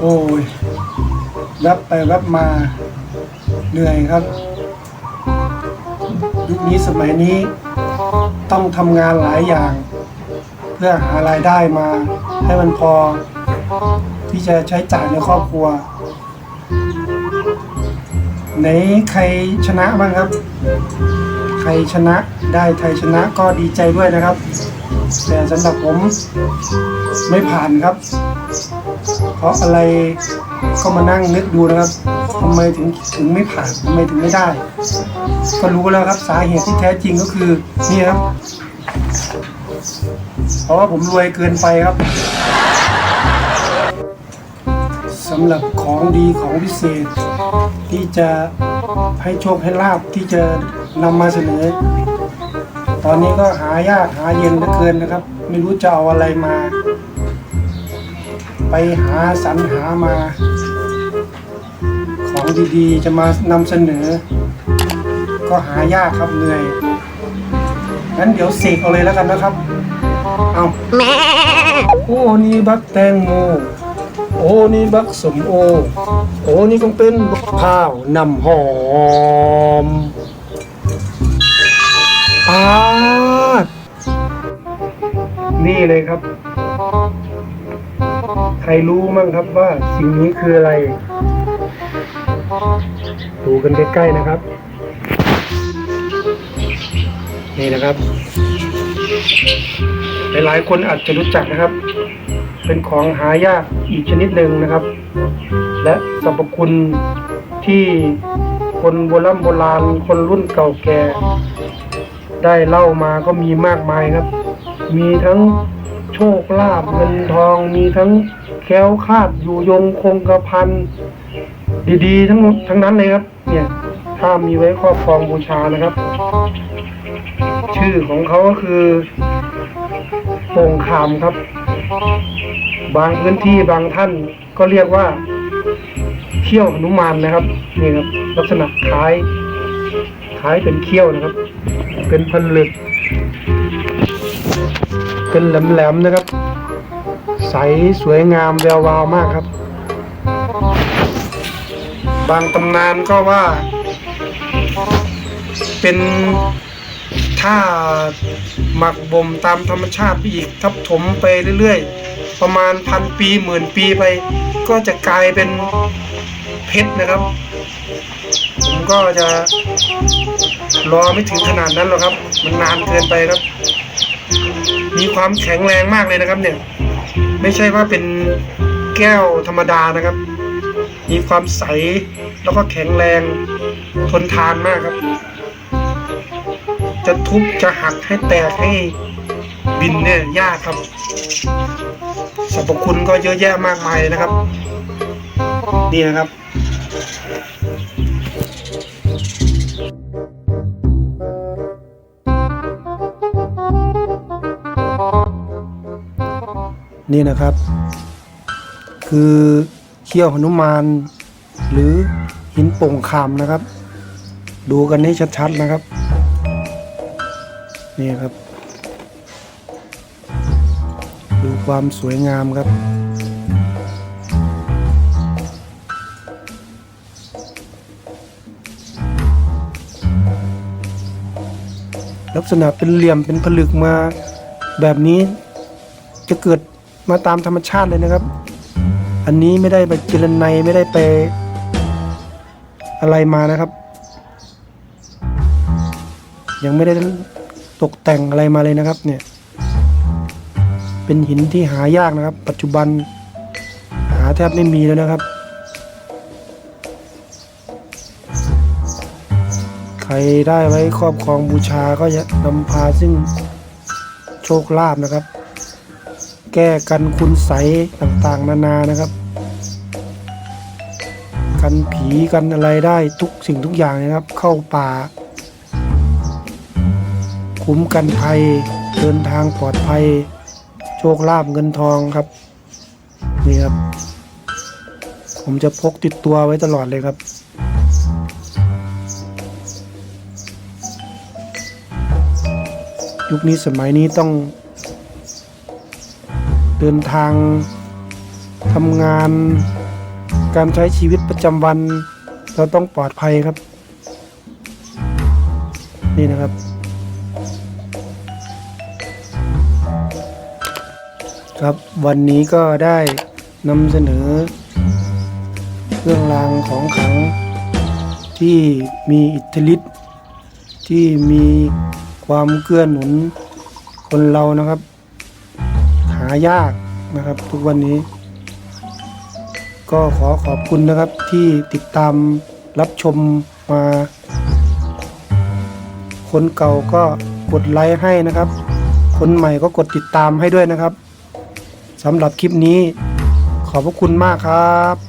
โอ้ยแวบไปแวบมาเหนื่อยครับ ยุคนี้สมัยนี้ต้องทำงานหลายอย่าง เพื่อหารายได้มา ให้มันพอ ที่จะใช้จ่ายในครอบครัวไหนใครชนะบ้างครับ ใครชนะได้ไทยชนะก็ดีใจด้วยนะครับ แต่สำหรับผมไม่ผ่านครับ เพราะอะไรก็มานั่งนึกดูนะครับทำไมถึงถึงไม่ผ่านทำไมถึงไม่ได้ ก็รู้แล้วครับสาเหตุที่แท้จริงก็คือนี่ครับเพราะว่าผมรวยเกินไปครับสำหรับของดีของพิเศษ ที่จะให้โชคให้ลาบที่จะนำมาเสนอ ตอนนี้ก็หายากหาเย็นเหลือเกินนะครับ ไม่รู้จะเอาอะไรมา ไปหาสรรหามา ของดีๆ จะมานำเสนอ ก็หายากครับเหนื่อยงั้นเดี๋ยวเสกเอาเลยแล้วกันนะครับ เอาโอ้นี่บักแตงโมโอ้นี่บักสมโอ โอ้นี่คงเป็นบักข้าวนำหอมปาดนี่เลยครับใครรู้มั่งครับว่าสิ่งนี้คืออะไร ดูกันใกล้ๆนะครับ นี่นะครับ หลายๆคนอาจจะรู้จักนะครับ เป็นของหายากอีกชนิดหนึ่งนะครับ และสรรพคุณที่คนโบราณโบราณคนรุ่นเก่าแก่ ได้เล่ามาก็มีมากมายครับ มีทั้งโชคลาภเงินทองมีทั้ง แคล้วคาดอยู่ยงคงกระพันดีๆ ทั้งทั้งนั้นเลยครับ เนี่ยถ้ามีไว้ครอบครองบูชานะครับ ชื่อของเขาก็คือโป่งคามครับ บางพื้นที่บางท่านก็เรียกว่า เขี้ยวหนุมานนะครับนี่ครับ ลักษณะคล้ายคล้ายเป็นเขี้ยวนะครับ เป็นผลึกเป็นแหลมๆนะครับ ใสสวยงามแวววาวมากครับ บางตำนานก็ว่า เป็นถ้าหมักบ่มตามธรรมชาติไปอีกทับถมไปเรื่อยๆ ประมาณพันปีหมื่นปีไป ก็จะกลายเป็นเพชรนะครับ ผมก็จะรอไม่ถึงขนาดนั้นหรอกครับ มันนานเกินไปครับ มีความแข็งแรงมากเลยนะครับเนี่ย ไม่ใช่ว่าเป็นแก้วธรรมดานะครับ มีความใสแล้วก็แข็งแรงทนทานมากครับ จะทุบจะหักให้แตกให้บินเนี่ยยากครับสรรพคุณก็เยอะแยะมากมายนะครับ นี่นะครับ นี่นะครับ คือเขี้ยวหนุมานหรือหินโป่งคำนะครับ ดูกันให้ชัดๆนะครับ นี่ครับ ดูความสวยงามครับลักษณะเป็นเหลี่ยมเป็นผลึกมาแบบนี้จะเกิด มาตามธรรมชาติเลยนะครับ อันนี้ไม่ได้ไปเจรไนไม่ได้ไปอะไรมานะครับ ยังไม่ได้ตกแต่งอะไรมาเลยนะครับ เนี่ย เป็นหินที่หายากนะครับ ปัจจุบันหาแทบไม่มีแล้วนะครับ ใครได้ไว้ครอบครองบูชาก็จะนำพาซึ่งโชคลาภนะครับ แก้กันคุณใสต่างๆ นานานะครับ กันผีกันอะไรได้ทุกสิ่งทุกอย่างนะครับ เข้าป่า คุ้มกันภัยเดินทางปลอดภัย โชคลาภเงินทองครับนี่ครับ ผมจะพกติดตัวไว้ตลอดเลยครับยุคนี้สมัยนี้ต้อง เดินทางทำงาน การใช้ชีวิตประจำวัน เราต้องปลอดภัยครับ นี่นะครับ ครับวันนี้ก็ได้นำเสนอ เครื่องรางของขลังที่มีอิทธิฤทธิ์ที่มีความเกื้อหนุนคนเรานะครับ หายากนะครับ ทุกวันนี้ ก็ขอขอบคุณนะครับที่ติดตามรับชมมา คนเก่าก็กดไลค์ให้นะครับ คนใหม่ก็กดติดตามให้ด้วยนะครับสำหรับคลิปนี้ขอบพระคุณมากครับ